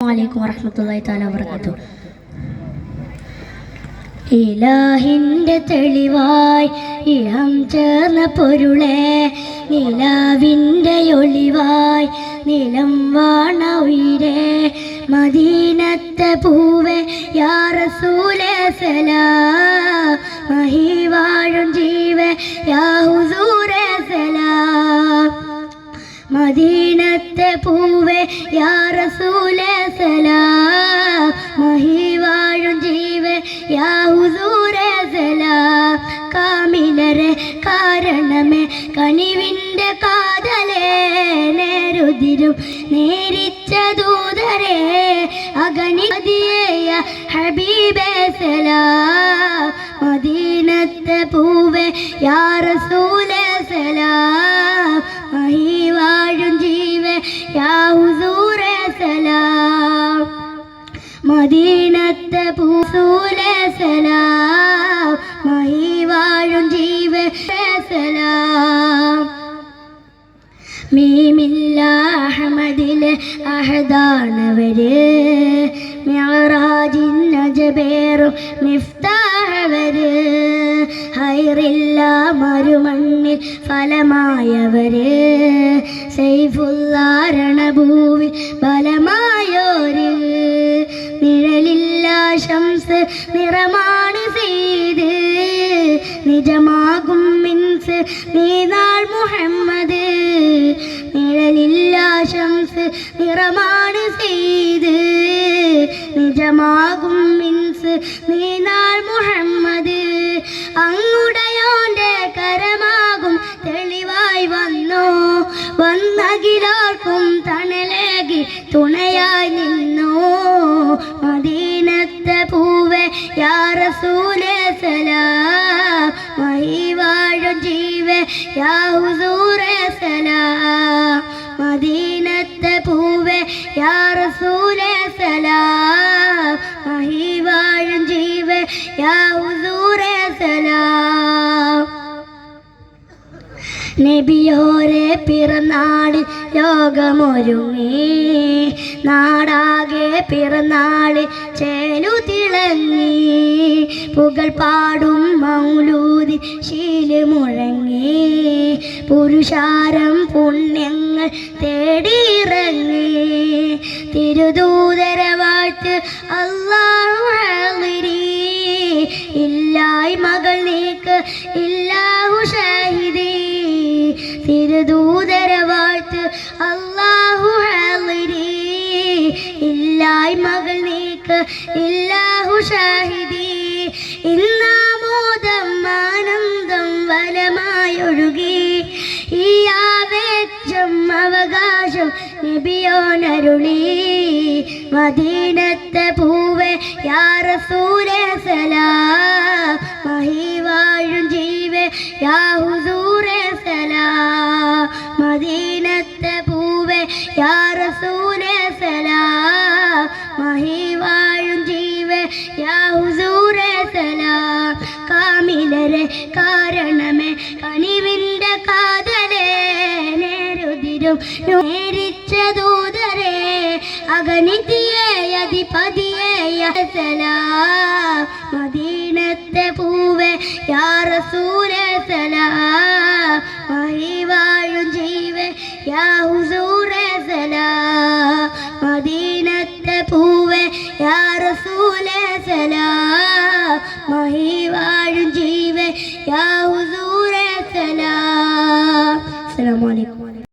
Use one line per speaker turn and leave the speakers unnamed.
അലൈക്കും ഇലാഹിന്റെ തെളിവായി ഇളം ചേർന്ന പൊരുളെ നിലാവിന്റെ ഒളിവായി നിലം വാണ ഉയരെ മദീനത്തെ പൂവേ യാ റസൂലേ സലാം മഹി വാഴും ജീവ യാ സലാ. മദീനത്തെ പൂവേ യാ കനിവിന്റെ കാതലേ നേരുതിരും നേരിച്ച ദൂതരെ അഗണിയ ഹബീബേ സലാം. മദീനത്തെ പൂവേ യാ റസൂലേ സലാം. മഹി വാഴും ജീവേ യാ ഹുസൂരേ സലാം. മദീനത്തെ പൂസൂലേ മീമില്ല അഹമ്മദിലെ അഹദാണവര് മിയറാജിൻ നജബേറും മിഫ്താഹവര് ഹൈറില്ല മരുമണ്ണിൽ ഫലമായവര് സൈഫുല്ലാരണഭൂവിൽ ബലമായോര് നിഴലില്ല ശംസ് നിറമാണ് ചെയ്ത് നിജമാകും മിൻസ് നീനാൾ മുഹമ്മദ് നിറമാണ് ചെയ്ത്. നിജമാകും മിൻസ് നീനാൾ മുഹമ്മദ്. അങ്ങുടയോന്റെ കരമാകും തെളിവായി വന്നു. വന്നകിലോർക്കും തണലേകി തുണയായി നിന്നു. മദീനത്തെ പൂവെ യാ റസൂലേ സലാം. മഹി വാഴും ജീവേ യാ ഹുസൂരേ സലാം. യാ റസൂലേ സലാം. മഹി വാഴും ജീവേ യാ ഹുസൂരേ സലാം. നബിയോരെ പിറന്നാളിൽ ലോകമൊരുങ്ങി. നാടാകെ പിറന്നാളിൽ ചേലു തിളങ്ങി. പുകൾ പാടും മൗലൂതി ശീൽ മുഴങ്ങി പുരുഷാരം പുണ്യങ്ങൾ തേടിയിറങ്ങി. തിരുദൂതര വാഴ്ത്ത് അള്ളാഹു ഹാളിരി ഇല്ലായ് മകൾ നീക്ക് ഇല്ലാഹു ഷാഹിദി. തിരുദൂതര വാഴ്ത്ത് അള്ളാഹു ഹാളിരി ഇല്ലായ് മകൾ നീക്ക് ഇല്ലാഹു ഷാഹിദി. ഇന്നാമോദം അവകാശം നബിയോനരുളി. മദീനത്തെ പൂവേ യാ റസൂലേ സലാം. മഹി ജീവേ യാ ഹുസൂരേ സലാം. മദീനത്തെ പൂവേ യാ റസൂലേ സലാം. മഹി ജീവേ യാ ഹുസൂരേ സലാം. കാമിലരെ കാരണമേ നേരുതിരും നേരിച്ച ദൂതരെ അഗനിതിയേയധിപതിയേയസലാം മദീനത്തെ പൂവേ യാറസൂരസലാം മഹിവാഴും ജീവേ യാഹുസൂരസലാം മദീനത്തെ പൂവേ യാറസൂലസലാം മഹിവാഴും ജീവേ യാഹുസൂരസലാം അസ്സലാമു അലൈക്കും.